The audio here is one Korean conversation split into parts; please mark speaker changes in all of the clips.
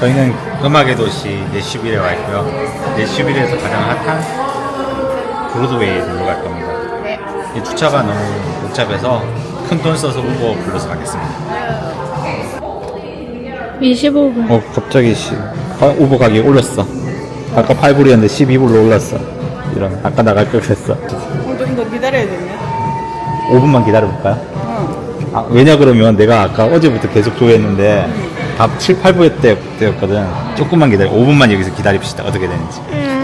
Speaker 1: 저희는 음악의 도시 내슈빌에 와 있고요. 내슈빌에서 가장 핫한 브로드웨이에 놀러 갈 겁니다.
Speaker 2: 네.
Speaker 1: 이 주차가 너무 복잡해서 큰 돈 써서 우버 불러서 가겠습니다.
Speaker 3: 25분.
Speaker 1: 어 갑자기 시, 아, 우버 가격 올렸어. 아까 8불이었는데 12불로 올랐어. 이런 아까 나갈 걸 그랬어.
Speaker 2: 좀더 기다려야 되네.
Speaker 1: 5분만 기다려볼까요?
Speaker 2: 응.
Speaker 1: 아, 왜냐 그러면 내가 아까 어제부터 계속 조회했는데 다 7, 8부 때였거든. 조금만 기다려. 5분만 여기서 기다립시다. 어떻게 되는지.
Speaker 3: 응.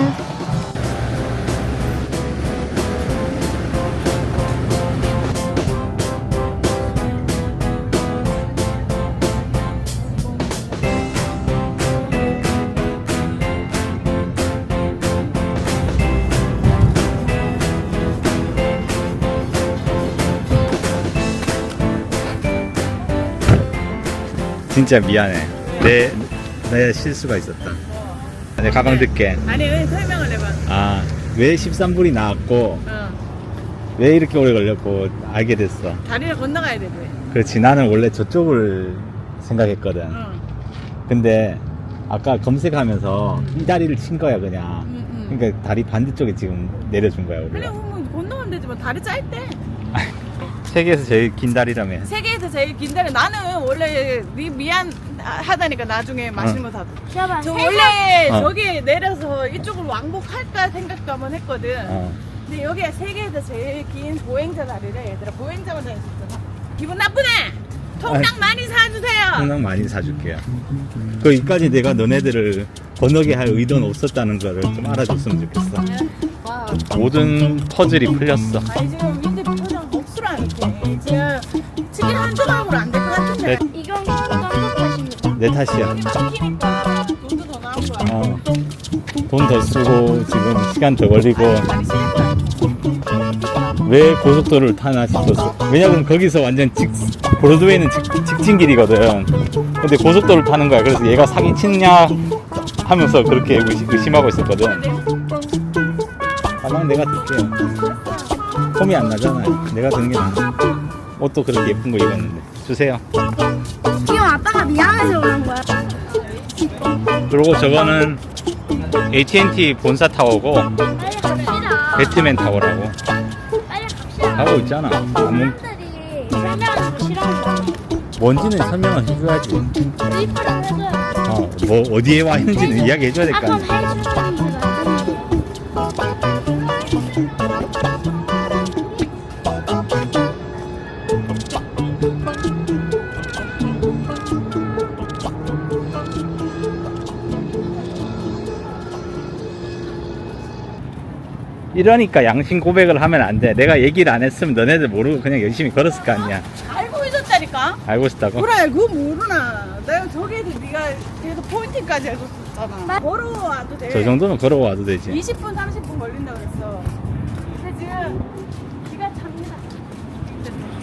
Speaker 1: 진짜 미안해. 내, 내 실수가 있었다. 내 가방 듣게.
Speaker 2: 아니, 왜 설명을 해봐.
Speaker 1: 아, 왜 13불이 나왔고,
Speaker 2: 어.
Speaker 1: 왜 이렇게 오래 걸렸고, 알게 됐어.
Speaker 2: 다리를 건너가야 돼.
Speaker 1: 그렇지. 나는 원래 저쪽을 생각했거든.
Speaker 2: 응.
Speaker 1: 근데, 아까 검색하면서 이 다리를 친 거야, 그냥.
Speaker 2: 응, 응.
Speaker 1: 그러니까 다리 반대쪽에 지금 내려준 거야, 우리가.
Speaker 2: 뭐 건너면 되지만 다리 짧대.
Speaker 1: 세계에서 제일 긴 다리라며.
Speaker 2: 세계에서 제일 긴 다리. 나는 원래 네 미안 하다니까 나중에 맛있는 거 사줘.
Speaker 3: 셔봐.
Speaker 2: 저 원래
Speaker 1: 어.
Speaker 2: 저기 내려서 이쪽으로 왕복할까 생각도 한번 했거든.
Speaker 1: 어.
Speaker 2: 근데 여기가 세계에서 제일 긴 보행자 다리래. 얘들아 보행자만 다닐 수 있잖아. 기분 나쁘네. 통닭 많이 사주세요.
Speaker 1: 항상 많이 사줄게요. 거기까지 내가 너네들을 건너게 할 의도는 없었다는 거를 좀 알아줬으면 좋겠어.
Speaker 2: 와.
Speaker 1: 모든 퍼즐이 풀렸어.
Speaker 2: 아니 지금 지금 치킨 한 조각으로 안 될 것 같은데.
Speaker 1: 네.
Speaker 3: 이건.
Speaker 1: 내 탓이야.
Speaker 2: 치킨이니까 돈도 더 나온 거야.
Speaker 1: 어. 돈더 쓰고 지금 시간 더 걸리고
Speaker 2: 거야.
Speaker 1: 왜 고속도로를 타나 싶었어. 왜냐면 거기서 완전 직 브로드웨이는 직, 직진 길이거든. 근데 고속도로를 타는 거야. 그래서 얘가 사기 치느냐 하면서 그렇게 의심, 의심하고 있었거든. 가방 내가 들게요. 폼이 안 나잖아. 내가 드는 게 나아. 옷도 그렇게 예쁜 거 입었는데. 주세요.
Speaker 3: 지금 아빠가 미안해서 그런 거야.
Speaker 1: 그리고 저거는 AT&T 본사 타워고
Speaker 3: 빨리 갑시다.
Speaker 1: 배트맨 타워라고
Speaker 3: 빨리 갑시다.
Speaker 1: 하고 있잖아. 아무
Speaker 3: 사람들이 설명하는 거 싫어한다.
Speaker 1: 뭔지는 설명을 해줘야지.
Speaker 3: 돼.
Speaker 1: 어, 뭐 어디에 와 있는지는 이야기해줘야 될 거 아니야. 이러니까 양심 고백을 하면 안 돼. 내가 얘기를 안 했으면 너네들 모르고 그냥 열심히 걸었을 거 아니야.
Speaker 2: 알고 있었다니까.
Speaker 1: 알고 있었다고?
Speaker 2: 그래 그거 모르나. 내가 저기에서 네가 그래서 포인트까지 해줬었잖아. 걸어와도 돼.
Speaker 1: 저 정도면 걸어와도 되지.
Speaker 2: 20분 30분 걸린다 그랬어. 근데 지금 기가 찹니다.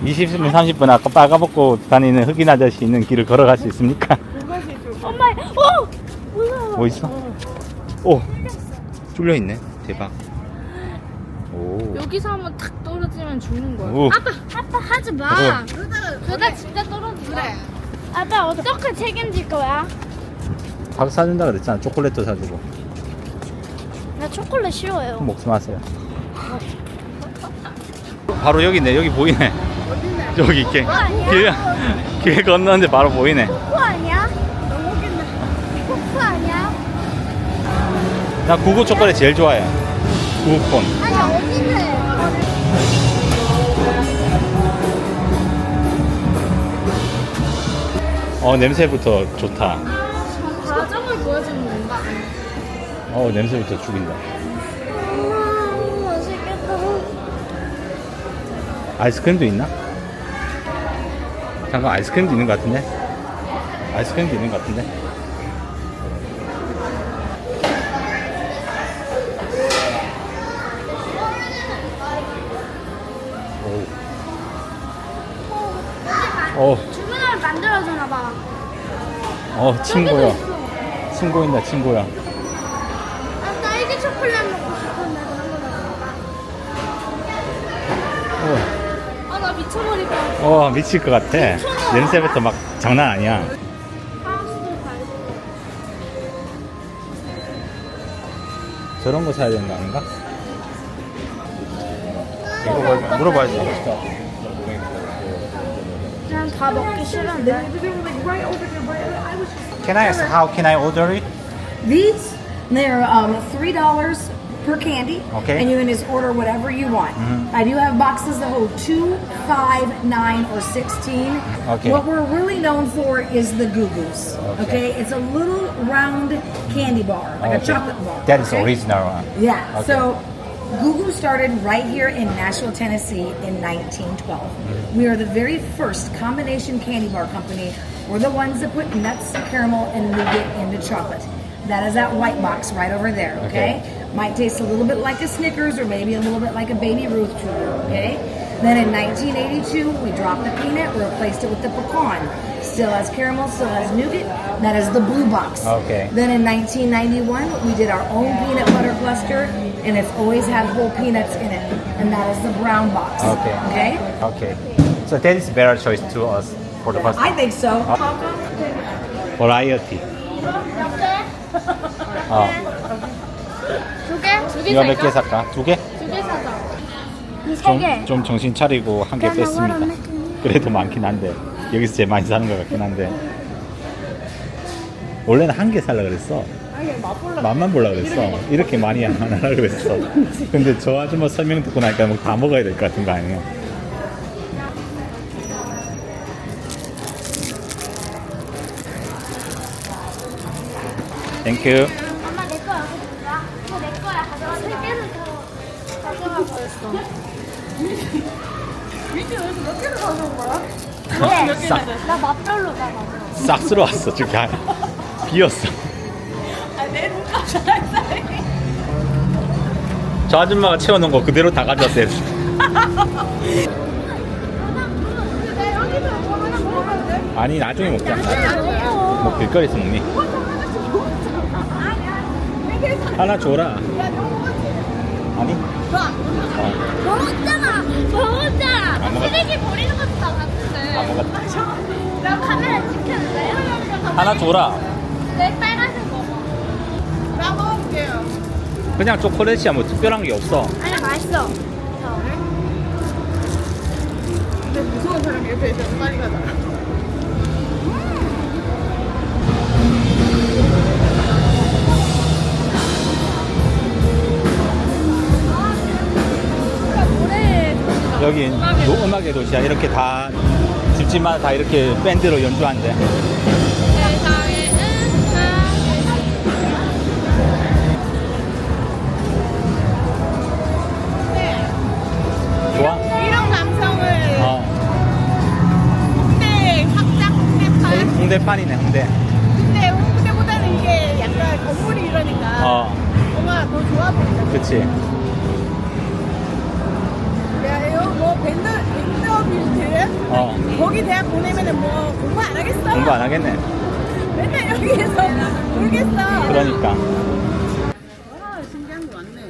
Speaker 1: 20분, 30분 아까 빨가벗고 다니는 흑인 아저씨 있는 길을 걸어갈 수 있습니까?
Speaker 2: 그것이 좀.
Speaker 3: 엄마, 어! 무서워.
Speaker 1: 뭐 있어? 오! 뚫려 있네. 대박. 오.
Speaker 3: 여기서 한번 탁 떨어지면 죽는 거야.
Speaker 1: 오.
Speaker 3: 아빠, 아빠 하지 마.
Speaker 1: 어.
Speaker 2: 그러다가
Speaker 3: 그러다 진짜 떨어져.
Speaker 2: 그래.
Speaker 3: 아빠 어떻게 책임질 거야?
Speaker 1: 밥 사준다 그랬잖아. 초콜릿도 사주고.
Speaker 3: 나 초콜릿 싫어요.
Speaker 1: 먹지 마세요. 바로 여기네. 여기 보이네. 여기 이렇게 길, 길 건너는데 바로 보이네.
Speaker 3: 코코 아니야?
Speaker 2: 너무 웃긴다.
Speaker 3: 코코 아니야?
Speaker 1: 나 구구 초콜릿 제일 좋아해. 구구콘.
Speaker 3: 아니 어디는?
Speaker 1: 어 냄새부터 좋다.
Speaker 3: 과정을 보여주는 건가?
Speaker 1: 어 냄새부터 죽인다.
Speaker 3: 음, 맛있겠다.
Speaker 1: 아이스크림도 있나? 잠깐 아이스크림도 있는 것 같은데? 아이스크림도 있는 것 같은데? 어,
Speaker 3: 주문을 만들어주나 봐.
Speaker 1: 어, 친구야. 친구인다, 친구야.
Speaker 3: 아 딸기 초콜릿 먹고 싶은데 그런 거
Speaker 1: 어,
Speaker 3: 아나 미쳤어. 미쳐버릴 것 같아.
Speaker 1: 어 미칠 것 같아 냄새부터 막 장난 아니야
Speaker 3: 하우스도.
Speaker 1: 저런 거 사야 되는 거 아닌가? 이거 뭐 물어봐야지. Can I ask how can I order it?
Speaker 4: These, they're um, three dollars per candy.
Speaker 1: Okay.
Speaker 4: And you can just order whatever you want. I do have boxes that hold two, five, nine, or sixteen.
Speaker 1: Okay.
Speaker 4: What we're really known for is the Goo Goos. Okay. It's a little round candy bar, like a chocolate bar.
Speaker 1: That is
Speaker 4: okay?
Speaker 1: original one
Speaker 4: Yeah.
Speaker 1: Okay.
Speaker 4: So Goo Goo started right here in Nashville, Tennessee in 1912. We are the very first combination candy bar company. We're the ones that put nuts, caramel, and nougat into chocolate. That is that white box right over there, okay? Might taste a little bit like a Snickers or maybe a little bit like a Baby Ruth Trooper, okay? Then in 1982, we dropped the peanut, replaced it with the pecan. Still has caramel, still has nougat. That is the blue box.
Speaker 1: Okay.
Speaker 4: Then in 1991, we did our own peanut butter cluster, and it's always had whole peanuts in it, and that is the brown box.
Speaker 1: Okay.
Speaker 4: Okay.
Speaker 1: Okay So that is better choice to us for the first
Speaker 4: I think so.
Speaker 1: variety 어
Speaker 3: 두 개? 두 개
Speaker 1: 이거 몇
Speaker 3: 살까?
Speaker 1: 개 살까? 두 개?
Speaker 3: 두 개 사자. 세
Speaker 1: 좀,
Speaker 3: 개.
Speaker 1: 좀 정신 차리고 한 개 뺐습니다. 그래도 많긴 한데 여기서 제일 많이 사는 것 같긴 한데 원래는 한 개 살라 그랬어. 맛만 볼라 그랬어 이렇게 많이 안 하라 그랬어 근데 저 아줌마 설명 듣고 나니까 뭐 다 먹어야 될 것 같은 거 아니에요? 땡큐
Speaker 3: 엄마 내 거야. 이거 내 거야. 가져가. 세 개를 더
Speaker 1: 싹 쓸어왔어 저기 안에 비었어. 저 아줌마가 채워놓은 거 그대로 다 가져왔어요
Speaker 3: 하나?
Speaker 1: 아니 나중에 먹자. 뭐 길거리에서 먹니? 하나 줘라 아니? 어,
Speaker 3: 먹었잖아. 먹었잖아.
Speaker 1: 안 먹었-
Speaker 3: 쓰레기 버리는 것도 다 같은데.
Speaker 1: 안 먹었다
Speaker 3: 나 카메라 찍혔는데.
Speaker 1: 하나 줘라
Speaker 3: 내 빨간색 먹어.
Speaker 2: 나 먹을게요.
Speaker 1: 그냥 초콜릿이야 뭐 특별한 게 없어
Speaker 3: 아니 맛있어.
Speaker 2: 근데 무서운 사람이 옆에 있어서 빨리 가자.
Speaker 1: 여기 노- 음악의 도시야 이렇게 다 집집마다 다 이렇게 밴드로 연주한대 좋아?
Speaker 2: 이런 감성을
Speaker 1: 어
Speaker 2: 홍대 확장 홍대판.
Speaker 1: 홍대판이네 홍대
Speaker 2: 근데 홍대보다는 이게 약간 건물이 이러니까
Speaker 1: 어
Speaker 2: 뭔가 더 좋아 보인다.
Speaker 1: 그치
Speaker 2: 밴드 밴더빌드
Speaker 1: 어
Speaker 2: 거기 대학 보내면은 뭐 공부 안 하겠어?
Speaker 1: 공부 안 하겠네
Speaker 2: 맨날 여기에서 놀겠어.
Speaker 1: 그러니까
Speaker 2: 와 신기한 거 많네.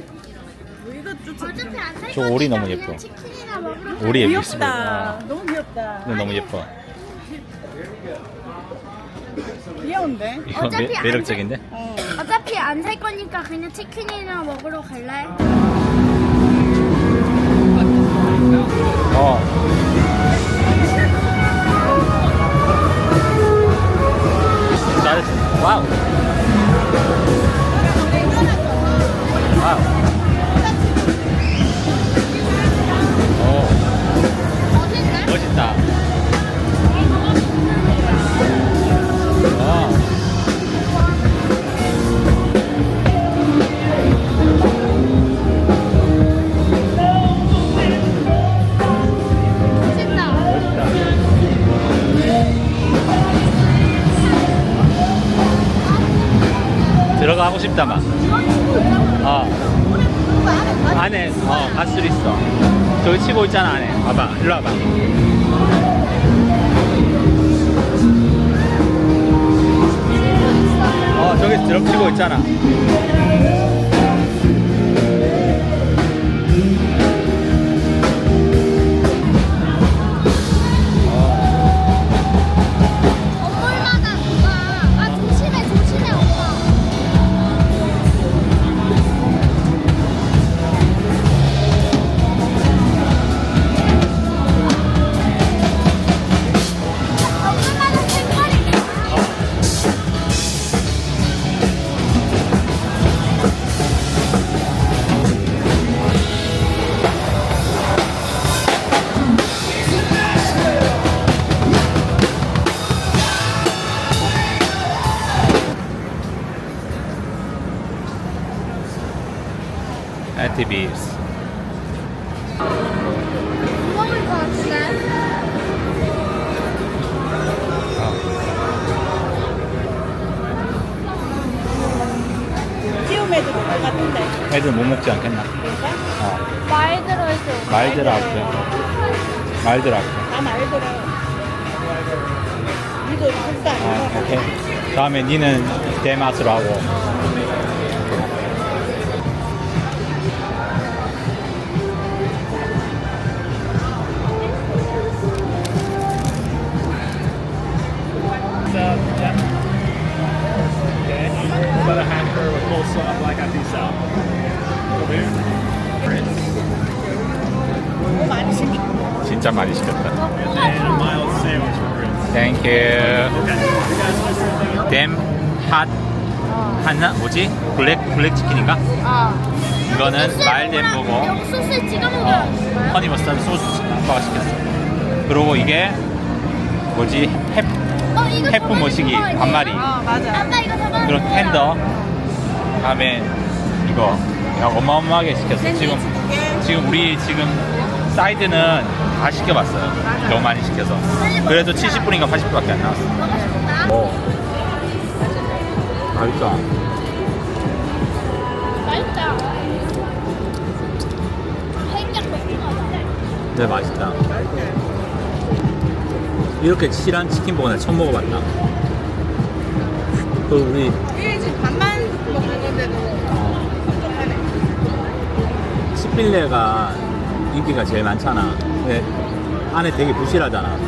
Speaker 2: 뭐 이거 좀
Speaker 3: 어차피 안살
Speaker 1: 저 오리 너무 예뻐.
Speaker 3: 치킨이나 먹으러
Speaker 1: 오리 여기
Speaker 2: 귀엽다.
Speaker 1: 있습니다
Speaker 2: 너무 귀엽다.
Speaker 1: 근데 너무 예뻐
Speaker 2: 귀여운데?
Speaker 1: 이거
Speaker 3: 어차피
Speaker 1: 매,
Speaker 3: 안
Speaker 1: 매력적인데?
Speaker 2: 어.
Speaker 3: 어차피 안 살 거니까 그냥 치킨이나 먹으러 갈래?
Speaker 1: 어. 잘했어. 와우 와우 오
Speaker 3: 멋있네?
Speaker 1: 멋있다 싶다 막. 어. 안에 어 가스도 있어. 저기 치고 있잖아 안에. 봐봐. 일로 와봐. 어 저기 드럼 치고 있잖아.
Speaker 2: 애들
Speaker 1: 못 먹지 않겠나? 어,
Speaker 3: 말 들어있어요.
Speaker 1: 말들 할게. 말들 할게.
Speaker 2: 다 말들어. 이거 진짜
Speaker 1: 어,
Speaker 2: 아니고.
Speaker 1: 오케이. 다음에 니는 대맛으로 하고.
Speaker 5: About
Speaker 1: 하나 뭐지? 블랙 블랙 치킨인가?
Speaker 3: 어.
Speaker 1: 이거는 마일드 햄버거.
Speaker 3: 소스에 찍어
Speaker 1: 어,
Speaker 3: 먹어요.
Speaker 1: 허니 머스타드 소스 아빠가 시켰어. 그리고 이게 뭐지? 햅,
Speaker 3: 어, 이거
Speaker 1: 해프
Speaker 3: 저번에
Speaker 1: 머시기
Speaker 3: 그거 아니에요?
Speaker 1: 반마리.
Speaker 2: 어 맞아.
Speaker 3: 아빠 이거
Speaker 1: 그런
Speaker 3: 그거야.
Speaker 1: 텐더. 다음에 이거 야, 어마어마하게 시켰어. 지금 지금 우리 지금 사이드는 다 시켜봤어요. 너무 많이 시켜서. 그래도 70분인가 80분밖에 안 나왔어.
Speaker 3: 먹고 싶다.
Speaker 1: 어. 맛있다.
Speaker 3: 맛있다.
Speaker 1: 네 맛있다. 이렇게 실한 치킨 버거 나 처음 먹어봤다. 그 우리
Speaker 2: 이게 지금 반만 먹는 건데도 섭섭하네.
Speaker 1: 치필레가 인기가 제일 많잖아. 근데 안에 되게 부실하잖아.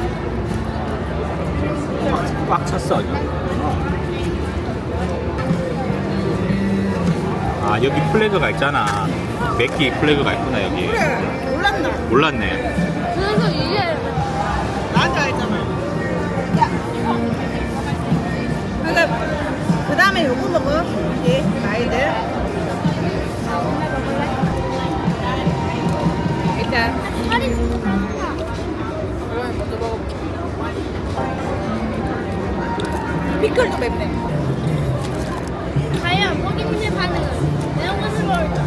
Speaker 1: 꽉, 꽉 찼어. 이거. 아 여기 플래그가 있잖아. 맥기 플래그가 있구나 여기.
Speaker 2: 그래 몰랐나?
Speaker 1: 몰랐네.
Speaker 3: 그래서 이게
Speaker 2: 나한테 알잖아. 야. 그러니까 그 다음에 요거 먹어. 이게 마일드. 일단
Speaker 3: 살이 진짜 많다.
Speaker 2: 이걸 먼저 먹어볼게. 피클도 맵네.
Speaker 3: 과연 고객님의 반응은 매운 것을 먹을까?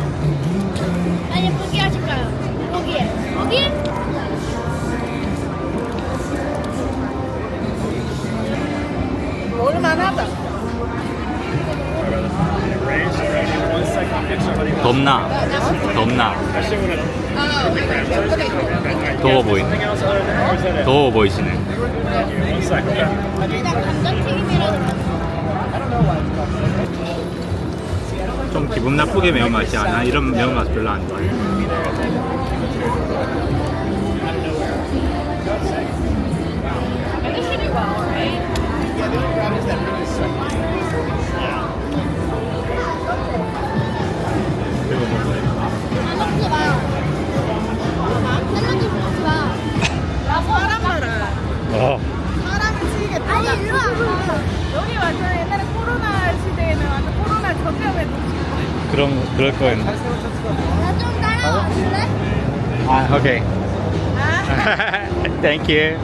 Speaker 3: 아니 포기하실까요? 포기해. 포기?
Speaker 2: 먹을만하다.
Speaker 1: 덥나? 덥나? 더워 보이네. 더워 보이시네.
Speaker 3: 일단 감자튀김이라
Speaker 1: 기분 나쁘게 매운맛이 나 이런 매운맛 별로 안 좋아해. 어.
Speaker 2: 여기 완전 옛날에 코로나 시대에는 완전 코로나 전염에
Speaker 1: 그럼 그럴 거예요.
Speaker 3: 나좀 따라와 줄래?
Speaker 1: 아, 오케이.
Speaker 2: 아,
Speaker 1: Thank you.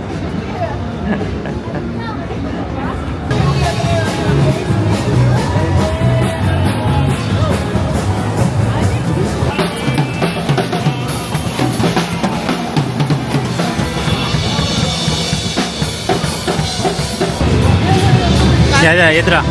Speaker 1: 야, 야, 얘들아.